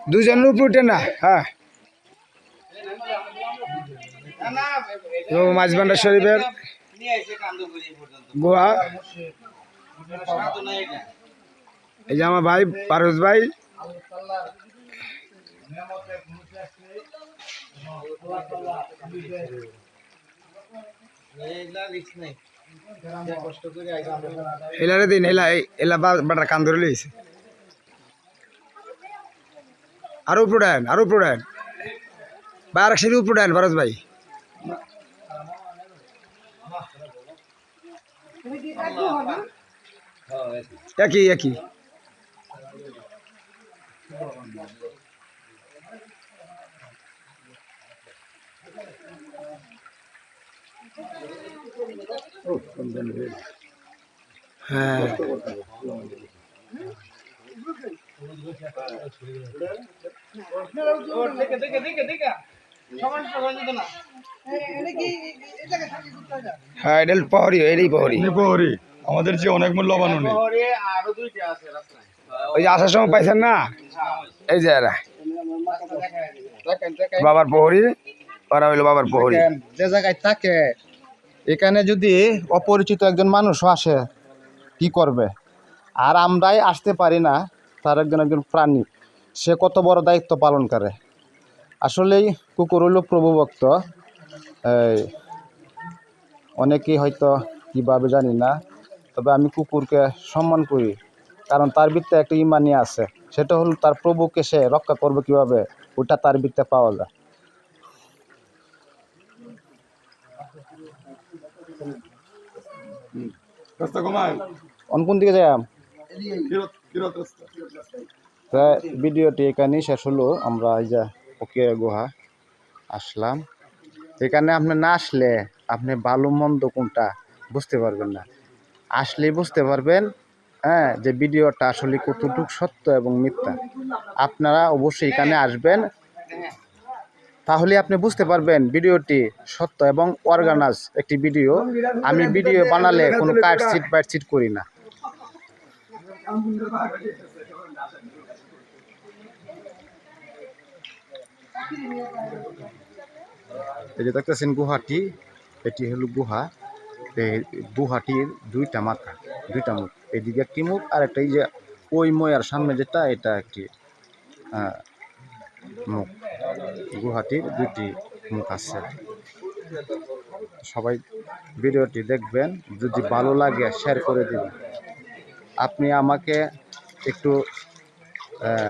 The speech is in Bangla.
দুজনের উপরে না? হ্যাঁ। এবং মাঝবান্ডার শরীফের গুহা। এই যে আমার ভাই পারস ভাই। এলারে দিন, এলা এলা বাটার কান ধরে আরও উপরে ডান আরও উপরে ডান ভাই, আরেক সিঁড়ি উপরে ডান পারস ভাই। একই একই। হ্যাঁ। হ্যাঁ এটা পহরি এটাই পহরি প্রহরী। আমাদের যে অনেক মূল্যবান উনি। ওই যে আসার সময় পাইছেন না? এই যে এরা। বাবার প্রহরী ওরা হইল বাবার দেখেন, যে জায়গায় থাকে এখানে যদি অপরিচিত একজন মানুষও আসে কি করবে? আর আমরাই আসতে পারি না তার একজন একজন প্রাণী। সে কত বড় দায়িত্ব পালন করে? আসলেই কুকুর হলো প্রভুভক্ত। অনেকেই হয়তো কীভাবে জানি না তবে আমি কুকুরকে সম্মান করি কারণ তার ভিত্তে একটা ইমানি আছে। সেটা হলো তার প্রভুকে সে রক্ষা করবে কীভাবে ওটা তার ভিত্তে পাওয়া যায়। কোন দিকে যাই তা ভিডিওটি এখানেই শেষ হলো। আমরা এই যে ওকে গুহা আসলাম। এখানে আপনি না আসলে আপনি ভালো মন্দ কোনটা বুঝতে পারবেন না। আসলেই বুঝতে পারবেন হ্যাঁ যে ভিডিওটা আসলে কতটুকু সত্য এবং মিথ্যা। আপনারা অবশ্যই এখানে আসবেন। তাহলে আপনি বুঝতে পারবেন ভিডিওটি সত্য এবং অর্গানাইজ একটি ভিডিও। আমি ভিডিও বানালে কোনো কাট সিট বাইট সিট করি না। এই যে দেখতেছেন গুহাটি, এটি হলো গুহা। এই গুহাটির দুইটা মাথা, দুইটা মুখ। এদিকে একটি মুখ আর একটা এই যে ওই ময়ার সামনে যেটা, এটা একটি মুখ। গুহাটির দুইটি মুখ আছে। সবাই ভিডিওটি দেখবেন, যদি ভালো লাগে শেয়ার করে দিবেন। আপনি আমাকে একটু আহ,